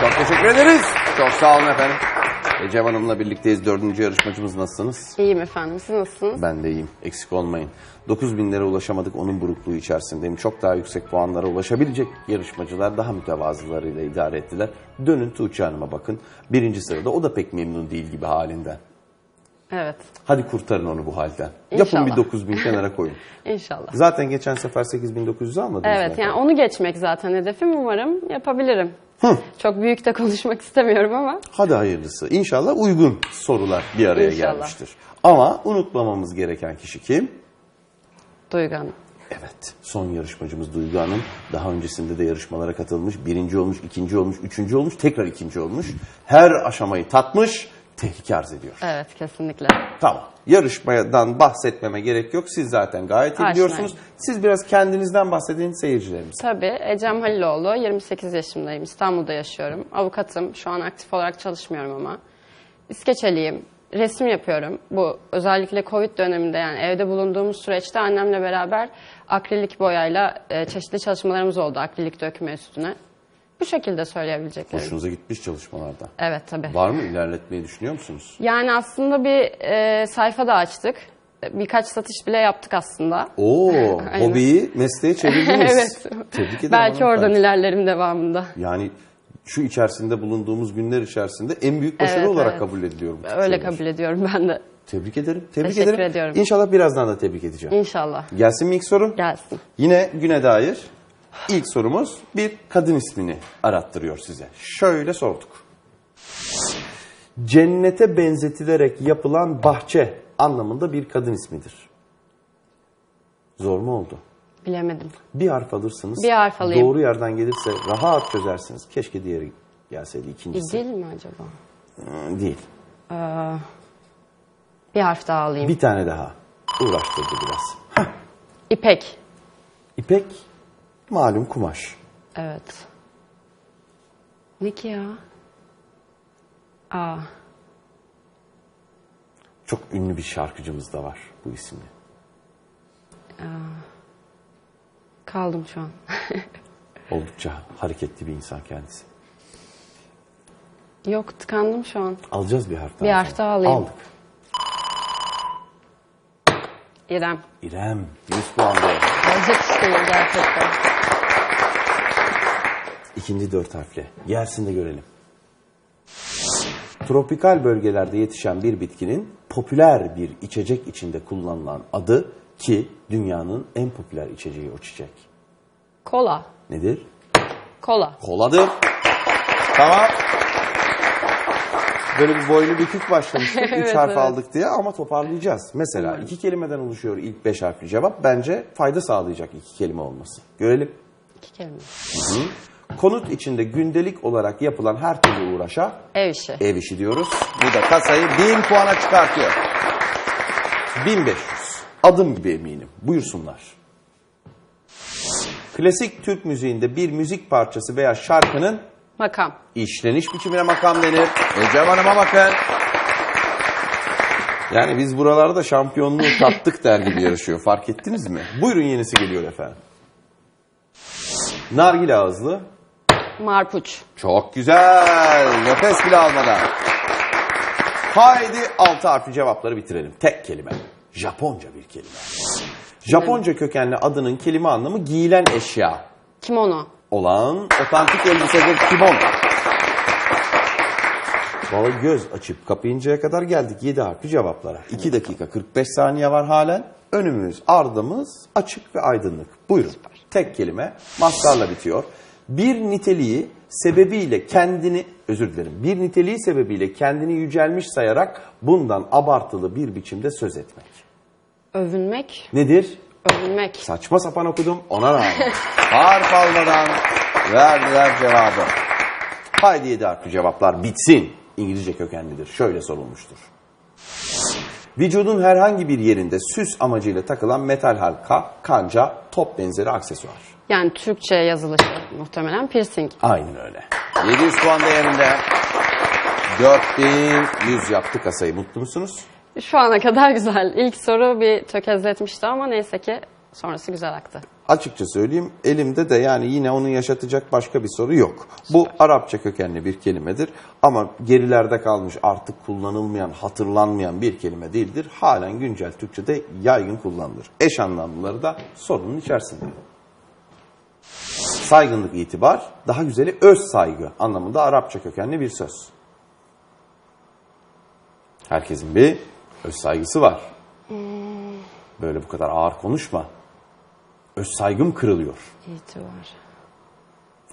Çok teşekkür ederiz. Çok sağ olun efendim. Ecem Hanım'la birlikteyiz. Dördüncü yarışmacımız nasılsınız? İyiyim efendim. Siz nasılsınız? Ben de iyiyim. Eksik olmayın. 9000'lere ulaşamadık. Onun burukluğu içerisindeyim. Çok daha yüksek puanlara ulaşabilecek yarışmacılar daha mütevazılarıyla idare ettiler. Dönün Tuğçe Hanım'a bakın. Birinci sırada. O da pek memnun değil gibi halinden. Evet. Hadi kurtarın onu bu halden. Yapın bir İnşallah. 9000 kenara koyun. İnşallah. Zaten geçen sefer 8900 almadınız Evet efendim? yani onu geçmek zaten hedefim. Umarım yapabilirim. Çok büyük de konuşmak istemiyorum ama Hadi hayırlısı. İnşallah uygun sorular bir araya İnşallah. gelmiştir. Ama unutmamamız gereken kişi kim? Duygu Hanım. Evet, son yarışmacımız Duygu Hanım. Daha öncesinde de yarışmalara katılmış. Birinci olmuş, ikinci olmuş, üçüncü olmuş, tekrar ikinci olmuş. Her aşamayı tatmış, tehlike arz ediyor. Evet kesinlikle. Tamam, yarışmadan bahsetmeme gerek yok. Siz zaten gayet iyi Aşinayım. biliyorsunuz. Siz biraz kendinizden bahsedin seyircilerimize. Tabii Ecem Haliloğlu. 28 yaşındayım. İstanbul'da yaşıyorum. Avukatım. Şu an aktif olarak çalışmıyorum ama. İskeçeliyim. Resim yapıyorum. Bu özellikle Covid döneminde yani evde bulunduğumuz süreçte annemle beraber akrilik boyayla e, çeşitli çalışmalarımız oldu akrilik dökme üstüne. Bu şekilde söyleyebileceklerim. Hoşunuza gitmiş çalışmalarda. Evet tabii. Var mı ilerletmeyi düşünüyor musunuz? Yani aslında bir e, sayfa da açtık. Birkaç satış bile yaptık aslında. Oo, Aynen. hobiyi mesleğe çevirdiniz. evet. Tebrik ederim. Belki oradan hanımefendi. ilerlerim devamında. Yani şu içerisinde bulunduğumuz günler içerisinde en büyük başarı Evet, olarak evet. kabul ediliyorum. bu tip Öyle şeyler. kabul ediyorum ben de. Tebrik ederim. Tebrik Teşekkür ederim. ediyorum. İnşallah birazdan da tebrik edeceğim. İnşallah. Gelsin mi ilk soru? Gelsin. Yine güne dair ilk sorumuz bir kadın ismini arattırıyor size. Şöyle sorduk. Cennete benzetilerek yapılan bahçe anlamında bir kadın ismidir. Zor mu oldu? Bilemedim. Bir harf alırsınız. Bir harf alayım. Doğru yerden gelirse rahat çözersiniz. Keşke diğeri gelseydi ikincisi. İdil mi acaba? Ee, Değil. Bir harf daha alayım. Bir tane daha. Uğraştırdı biraz. Heh. İpek. İpek malum kumaş. Evet. Ne ki ya? Aa, Çok ünlü bir şarkıcımız da var bu isimli. kaldım şu an. Oldukça hareketli bir insan kendisi. Yok tıkandım şu an. Alacağız bir harf daha. Bir harf daha alayım. Aldık. İrem. İrem 100 puan değer. Olacak iş değil gerçekten. İkinci dört harfle. Gelsin de görelim. Tropikal bölgelerde yetişen bir bitkinin popüler bir içecek içinde kullanılan adı ki dünyanın en popüler içeceği o çiçek. Kola. Nedir? Kola. Koladır. Tamam. Böyle bir boylu bükük başlamıştık. Üç Evet, harf evet. aldık diye ama toparlayacağız. Mesela iki kelimeden oluşuyor ilk beş harfli cevap. Bence fayda sağlayacak iki kelime olması. Görelim. İki kelime. Konut içinde gündelik olarak yapılan her türlü uğraşa Ev işi. ev işi diyoruz. Bu da kasayı 1000 puana çıkartıyor. 1500. Adım gibi eminim. Buyursunlar. Klasik Türk müziğinde bir müzik parçası veya şarkının Makam. işleniş biçimine makam denir. Ecem Hanım'a bakın. Yani biz buralarda şampiyonluğu tattık der gibi yarışıyor. Fark ettiniz mi? Buyurun yenisi geliyor efendim. Nargile ağızlı. Marpuç. Çok güzel. Nefes bile almadan. Haydi altı harfli cevapları bitirelim. Tek kelime. Japonca bir kelime. Japonca kökenli adının kelime anlamı giyilen eşya Kimono. Olan otantik elbisedir kimono. Valla göz açıp kapayıncaya kadar geldik 7 harfli cevaplara. 2 dakika 45 saniye var halen. Önümüz, ardımız açık ve aydınlık. Buyurun. Tek kelime mastarla bitiyor. Bir niteliği sebebiyle kendini, özür dilerim, bir niteliği sebebiyle kendini yücelmiş sayarak bundan abartılı bir biçimde söz etmek. Övünmek. Nedir? Övünmek. Saçma sapan okudum ona rağmen. Harf almadan verdiler cevabı. Haydi yedi harfli cevaplar bitsin. İngilizce kökenlidir. Şöyle sorulmuştur. Vücudun herhangi bir yerinde süs amacıyla takılan metal halka, kanca, top benzeri aksesuar. Yani Türkçe yazılışı muhtemelen piercing. Aynen öyle. 700 puan değerinde 4100 yaptı kasayı. Mutlu musunuz? Şu ana kadar güzel. İlk soru bir tökezletmişti ama neyse ki sonrası güzel aktı. açıkça söyleyeyim elimde de yani yine onu yaşatacak başka bir soru yok. Bu Arapça kökenli bir kelimedir ama gerilerde kalmış artık kullanılmayan, hatırlanmayan bir kelime değildir. Halen güncel Türkçe'de yaygın kullanılır. Eş anlamlıları da sorunun içerisinde. Saygınlık itibar, daha güzeli öz saygı anlamında Arapça kökenli bir söz. Herkesin bir öz saygısı var. Böyle bu kadar ağır konuşma. Öz saygım kırılıyor. İtibar.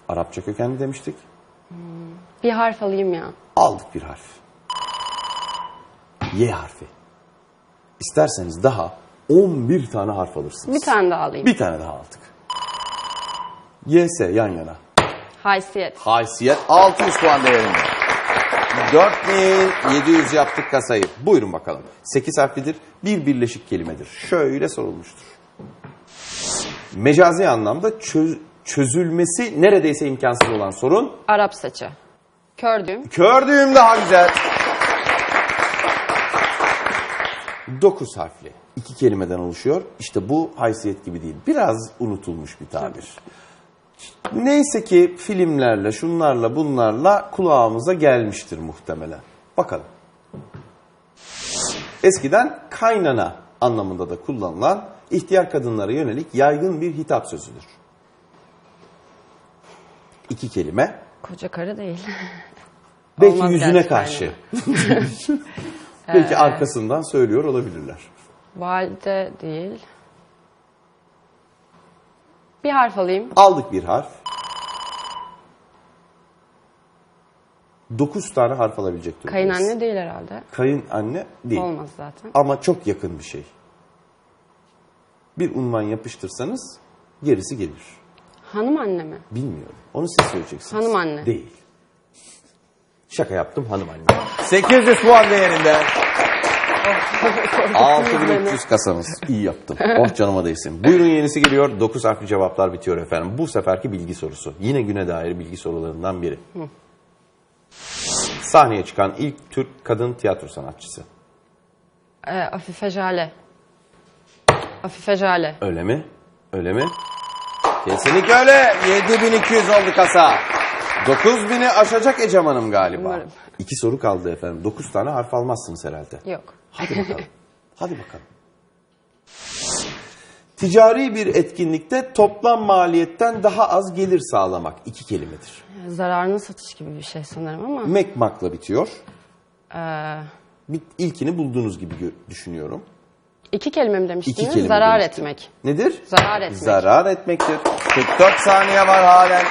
Arapça kökenli demiştik. Bir harf alayım ya. Aldık bir harf. Y harfi. İsterseniz daha 11 tane harf alırsınız. Bir tane daha alayım. Bir tane daha aldık. YS yan yana. Haysiyet. Haysiyet 600 puan değerinde. 4700 yaptık kasayı. Buyurun bakalım. 8 harflidir. Bir birleşik kelimedir. Şöyle sorulmuştur. Mecazi anlamda çö- çözülmesi neredeyse imkansız olan sorun. Arap saçı. Kördüğüm. Kördüğüm daha güzel. 9 harfli. iki kelimeden oluşuyor. İşte bu haysiyet gibi değil. Biraz unutulmuş bir tabir. Neyse ki filmlerle, şunlarla, bunlarla kulağımıza gelmiştir muhtemelen. Bakalım. Eskiden kaynana anlamında da kullanılan ihtiyar kadınlara yönelik yaygın bir hitap sözüdür. İki kelime. Koca karı değil. Belki Olmaz yüzüne gerçi karşı. Belki arkasından söylüyor olabilirler. Valide değil. Bir harf alayım. Aldık bir harf. Dokuz tane harf alabilecek durumdayız. Kayınanne değil herhalde. Kayın anne değil. Olmaz zaten. Ama çok yakın bir şey. Bir unvan yapıştırsanız gerisi gelir. Hanım anne mi? Bilmiyorum. Onu siz söyleyeceksiniz. Hanım anne. Değil. Şaka yaptım hanım anne. 800 puan değerinde. 6300 kasamız. İyi yaptım. Oh canıma değsin. Buyurun yenisi geliyor. 9 harfli cevaplar bitiyor efendim. Bu seferki bilgi sorusu. Yine güne dair bilgi sorularından biri. Sahneye çıkan ilk Türk kadın tiyatro sanatçısı. Ee, Afife Jale. Afife Jale. Öyle mi? Öyle mi? Kesinlikle öyle. 7200 oldu kasa. 9000'i aşacak Ecem Hanım galiba. Umarım. İki soru kaldı efendim. 9 tane harf almazsınız herhalde. Yok. Hadi bakalım. Hadi bakalım. Ticari bir etkinlikte toplam maliyetten daha az gelir sağlamak. iki kelimedir. Zararını satış gibi bir şey sanırım ama. Mekmakla bitiyor. Ee, Bir, ilkini bulduğunuz gibi gö- düşünüyorum. iki kelime mi demiştiniz? İki kelime Zarar demiştim. etmek. Nedir? Zarar etmek. Zarar etmektir. 44 saniye var halen.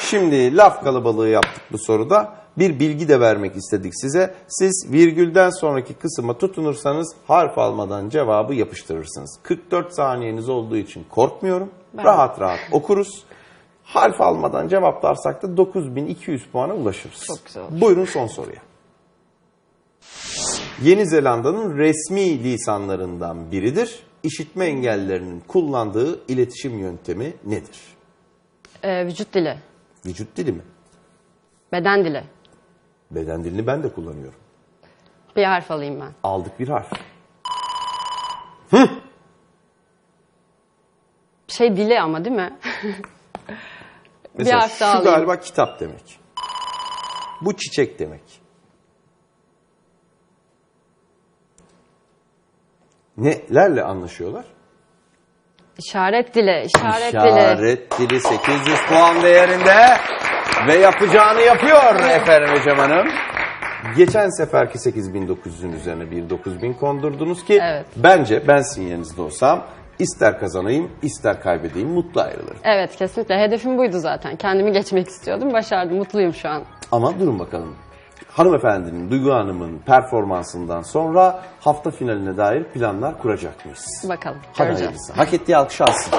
Şimdi laf kalabalığı yaptık bu soruda. Bir bilgi de vermek istedik size. Siz virgülden sonraki kısma tutunursanız harf almadan cevabı yapıştırırsınız. 44 saniyeniz olduğu için korkmuyorum. Ben- Rahat rahat okuruz. Harf almadan cevaplarsak da 9200 puana ulaşırız. Çok güzel olur. Buyurun son soruya. Yeni Zelanda'nın resmi lisanlarından biridir. İşitme engellilerinin kullandığı iletişim yöntemi nedir? Ee, vücut dili. Vücut dili mi? Beden dili. Beden dilini ben de kullanıyorum. Bir harf alayım ben. Aldık bir harf. Şey dili ama değil mi? Mesela harf daha şu alayım. galiba kitap demek. Bu çiçek demek. Nelerle anlaşıyorlar? İşaret dili. İşaret, dili. İşaret dili 800 puan değerinde ve yapacağını yapıyor efendim Ecem Hanım. Geçen seferki 8900'ün üzerine bir 9000 kondurdunuz ki Evet. bence ben sizin yerinizde olsam ister kazanayım ister kaybedeyim mutlu ayrılırım. Evet kesinlikle. Hedefim buydu zaten. Kendimi geçmek istiyordum. Başardım. Mutluyum şu an. Ama durun bakalım. Hanımefendinin, Duygu Hanım'ın performansından sonra hafta finaline dair planlar kuracak mıyız? Bakalım. Hadi Göreceğiz. hayırlısı. Hak ettiği alkışı alsın.